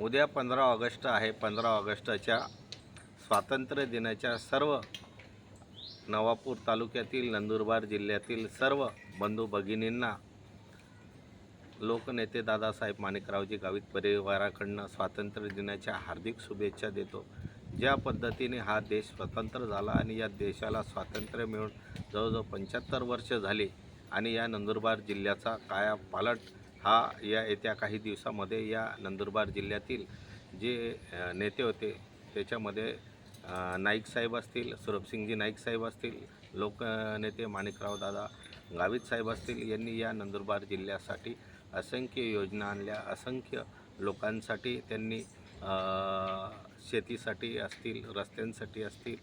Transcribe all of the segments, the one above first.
उद्या पंधरा ऑगस्ट आहे. पंधरा ऑगस्टच्या स्वातंत्र्य दिनाच्या सर्व नवापूर तालुक्यातील नंदुरबार जिल्ह्यातील सर्व बंधू भगिनींना लोकनेते दादासाहेब माणिकरावजी गावित परिवाराकडनं स्वातंत्र्य दिनाच्या हार्दिक शुभेच्छा देतो. ज्या पद्धतीने हा देश स्वतंत्र झाला आणि या देशाला स्वातंत्र्य मिळून जवळजवळ पंच्याहत्तर वर्ष झाली आणि या नंदुरबार जिल्ह्याचा काया पालट हा या येत्या काही दिवसामध्ये या नंदुरबार जिल्ह्यातील जे नेते होते त्याच्यामध्ये नाईक साहेब असतील सुरभसिंगजी नाईक साहेब असतील लोकनेते माणिकराव दादा गावित साहेब असतील यांनी या नंदुरबार जिल्ह्यासाठी असंख्य योजना आणल्या. असंख्य लोकांसाठी त्यांनी शेतीसाठी असतील रस्त्यांसाठी असतील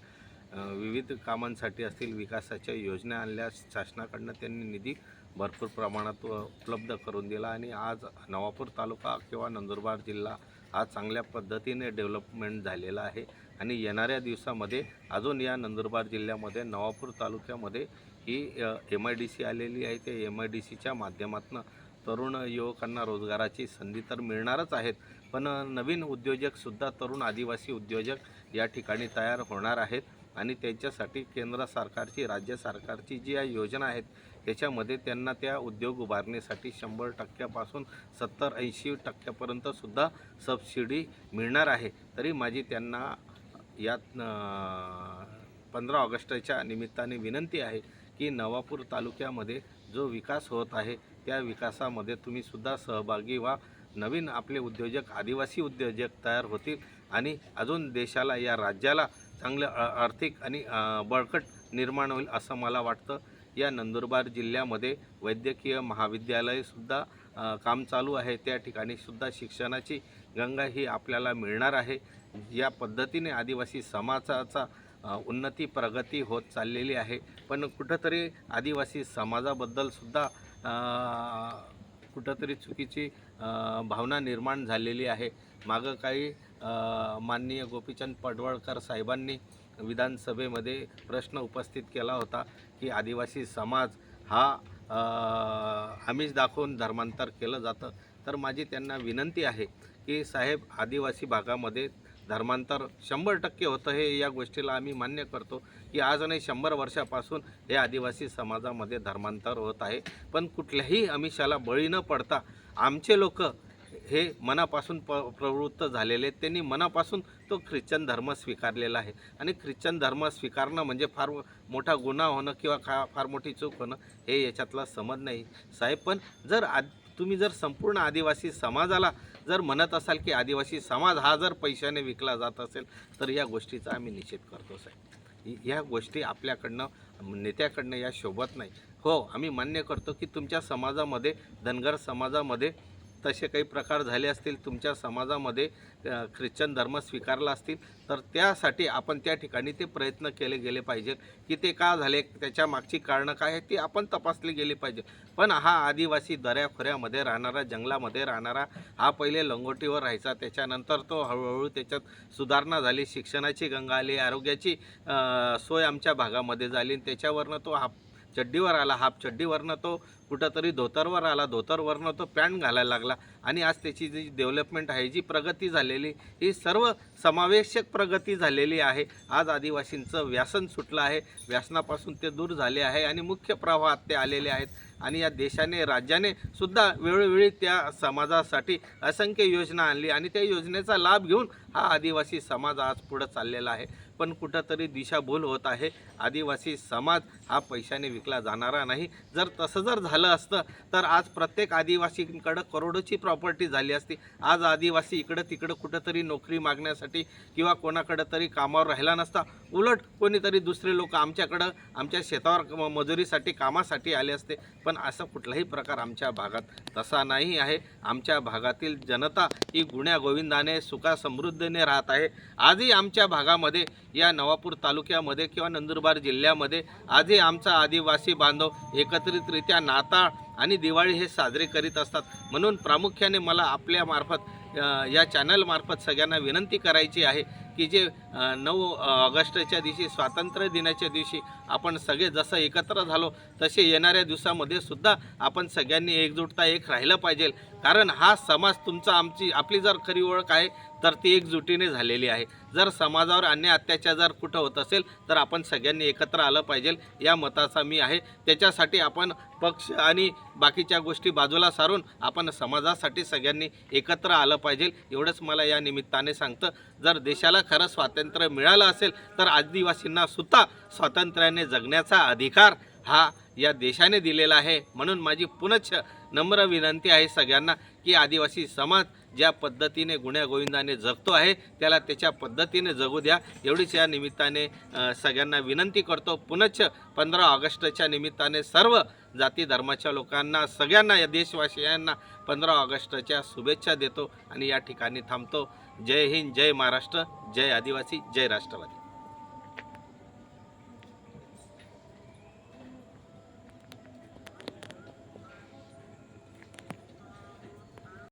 विविध कामांसाठी असतील विकासाच्या योजना आणल्या. शासनाकडनं त्यांनी निधी भरपूर प्रमाणात उपलब्ध करून दिला आणि आज नवापूर तालुका किंवा नंदुरबार जिल्हा हा चांगल्या पद्धतीने डेव्हलपमेंट झालेला आहे. आणि येणाऱ्या दिवसामध्ये अजून या नंदुरबार जिल्ह्यामध्ये नवापूर तालुक्यामध्ये ही एम आय डी सी आलेली आहे. त्या एम आय डी सीच्या माध्यमातून तरुण युवकांना रोजगाराची संधी तर मिळणारच आहेत पण नवीन उद्योजकसुद्धा तरुण आदिवासी उद्योजक या ठिकाणी तयार होणार आहेत. आणि त्यांच्यासाठी केंद्र सरकारची राज्य सरकारची जी या योजना आहेत त्याच्यामध्ये त्यांना त्या उद्योग उभारण्यासाठी शंभर टक्क्यापासून सत्तर ऐंशी टक्क्यापर्यंतसुद्धा सबसिडी मिळणार आहे. तरी माझी त्यांना यात पंधरा ऑगस्टच्या निमित्ताने विनंती आहे की नवापूर तालुक्यामध्ये जो विकास होत आहे त्या विकासामध्ये तुम्ही सुद्धा सहभागी व्हा. नवीन आपले उद्योजक आदिवासी उद्योजक तयार होतील आणि अजून देशाला या राज्याला चांगलं आर्थिक आणि बळकट निर्माण होईल असं मला वाटतं. या नंदुरबार जिल्ह्यामध्ये वैद्यकीय महाविद्यालयसुद्धा काम चालू आहे. त्या ठिकाणी सुद्धा शिक्षणाची गंगा ही आपल्याला मिळणार आहे. या पद्धतीने आदिवासी समाजाचा उन्नती प्रगती होत चाललेली आहे. पण कुठंतरी आदिवासी समाजाबद्दलसुद्धा कुठंतरी चुकीची भावना निर्माण झालेली आहे. मागं काही माननीय गोपीचंद पडवळकर साहेबांनी विधानसभेमध्ये प्रश्न उपस्थित केला होता की आदिवासी समाज हा आमिष दाखवून धर्मांतर केलं जातं. तर माझी त्यांना विनंती आहे की साहेब आदिवासी भागामध्ये धर्मांतर शंभर टक्के होतं हे या गोष्टीला आम्ही मान्य करतो की आज नाही शंभर वर्षापासून हे आदिवासी समाजामध्ये धर्मांतर होत आहे. पण कुठल्याही आमिषाला बळी न पडता आमचे लोक हे मनापासून प प्रवृत्त झालेले आहेत. त्यांनी मनापासून तो ख्रिश्चन धर्म स्वीकारलेला आहे. आणि ख्रिश्चन धर्म स्वीकारणं म्हणजे फार मोठा गुन्हा होणं किंवा खा फार मोठी चूक होणं हे याच्यातला समज नाही. साहेब पण जर आ तुम्ही जर संपूर्ण आदिवासी समाजाला जर म्हणत असाल की आदिवासी समाज हा जर पैशाने विकला जात असेल तर या गोष्टीचा आम्ही निषेध करतो साहेब. या गोष्टी आपल्याकडनं नेत्याकडनं या शोभत नाही. हो आम्ही मान्य करतो की तुमच्या समाजामध्ये धनगर समाजामध्ये तसे काही प्रकार झाले असतील तुमच्या समाजामध्ये ख्रिश्चन धर्म स्वीकारला असतील तर त्यासाठी आपण त्या ठिकाणी ते प्रयत्न केले गेले पाहिजेत. की ते का झाले? त्याच्या मागची कारणं काय आहेत ती आपण तपासली गेली पाहिजे पण हा आदिवासी दऱ्याखोऱ्यामध्ये राहणारा जंगलामध्ये राहणारा हा पहिले लंगोटीवर राहायचा. त्याच्यानंतर तो हळूहळू त्याच्यात सुधारणा झाली. शिक्षणाची गंगा आली आरोग्याची सोय आमच्या भागामध्ये झाली. आणि त्याच्यावरनं तो हा चड्डीवर आला हाफ चड्डीवरनं तो कुठंतरी धोतरवर आला धोतरवरनं तो पॅन्ट घालायला लागला. आणि आज त्याची जी डेव्हलपमेंट आहे जी प्रगती झालेली ही सर्व समावेशक प्रगती झालेली आहे. आज आदिवासींचं व्यासन सुटलं आहे. व्यासनापासून ते दूर झाले आहे आणि मुख्य प्रवाहात ते आलेले आहेत. आणि या देशाने राज्याने सुद्धा वेळोवेळी त्या समाजासाठी असंख्य योजना आणली आणि त्या योजनेचा लाभ घेऊन हा आदिवासी समाज आज पुढं चाललेला आहे. पण कुठंतरी दिशाभूल होत आहे. आदिवासी समाज हा पैशाने विकला जाणारा नाही. जर तसं जर झालं असतं तर आज प्रत्येक आदिवासींकडं करोडोची प्रॉपर्टी झाली असती. आज आदिवासी इकडं तिकडं कुठंतरी नोकरी मागण्यासाठी किंवा कोणाकडं तरी कामावर राहिला नसता. उलट कोणीतरी दुसरे लोक आमच्याकडं आमच्या शेतावर मजुरीसाठी कामासाठी आले असते. पण असा कुठलाही प्रकार आमच्या भागात तसा नाही आहे. आमच्या भागातील जनता ही गुण्यागोविंदाने सुखासमृद्धीने सुखा समृद्धीने राहत आहे. आजही आमच्या भागामध्ये या नवापूर तालुक्यामध्ये किंवा नंदुरबार जिल्ह्यामध्ये आजही आमचा आदिवासी बांधव एकत्रितरित्या नाताळ आणि दिवाळी हे साजरे करीत असतात. म्हणून प्रामुख्याने मला आपल्यामार्फत या चॅनलमार्फत सगळ्यांना विनंती करायची आहे. की जे नऊ ऑगस्टच्या दिवशी स्वातंत्र्य दिनाच्या दिवशी आपण सगळे जसं एकत्र झालो तसे येणाऱ्या दिवसामध्ये सुद्धा आपण सगळ्यांनी एकजुटता एक राहिलं पाहिजे. कारण हा समाज तुमचा आमची आपली जर खरी ओळख आहे तर ती एकजुटीने झालेली आहे. जर समाजावर अन्याय अत्याचार जर कुठं होत असेल तर आपण सगळ्यांनी एकत्र आलं पाहिजे या मताचा मी आहे. त्याच्यासाठी आपण पक्ष आणि बाकीच्या गोष्टी बाजूला सारून आपण समाजासाठी सगळ्यांनी एकत्र आलं पाहिजे एवढंच मला या निमित्ताने सांगतं. जर देशाला खरं स्वातंत्र्य मिळालं असेल तर आदिवासींना सुद्धा स्वातंत्र्याने जगण्याचा अधिकार हा या देशाने दिलेला आहे. म्हणून माझी पुनश्च नम्र विनंती आहे सगळ्यांना की आदिवासी समाज ज्या पद्धतीने गुण्यागोविंदाने जगतो आहे त्याला त्याच्या पद्धतीने जगू द्या. एवढीच या निमित्ताने सगळ्यांना विनंती करतो. पुनश्च पंधरा ऑगस्टच्या निमित्ताने सर्व जाती धर्माच्या लोकांना सगळ्यांना या देशवासियांना पंधरा ऑगस्टच्या शुभेच्छा देतो आणि या ठिकाणी थांबतो. जय हिंद जय महाराष्ट्र जय आदिवासी जय राष्ट्रवादी.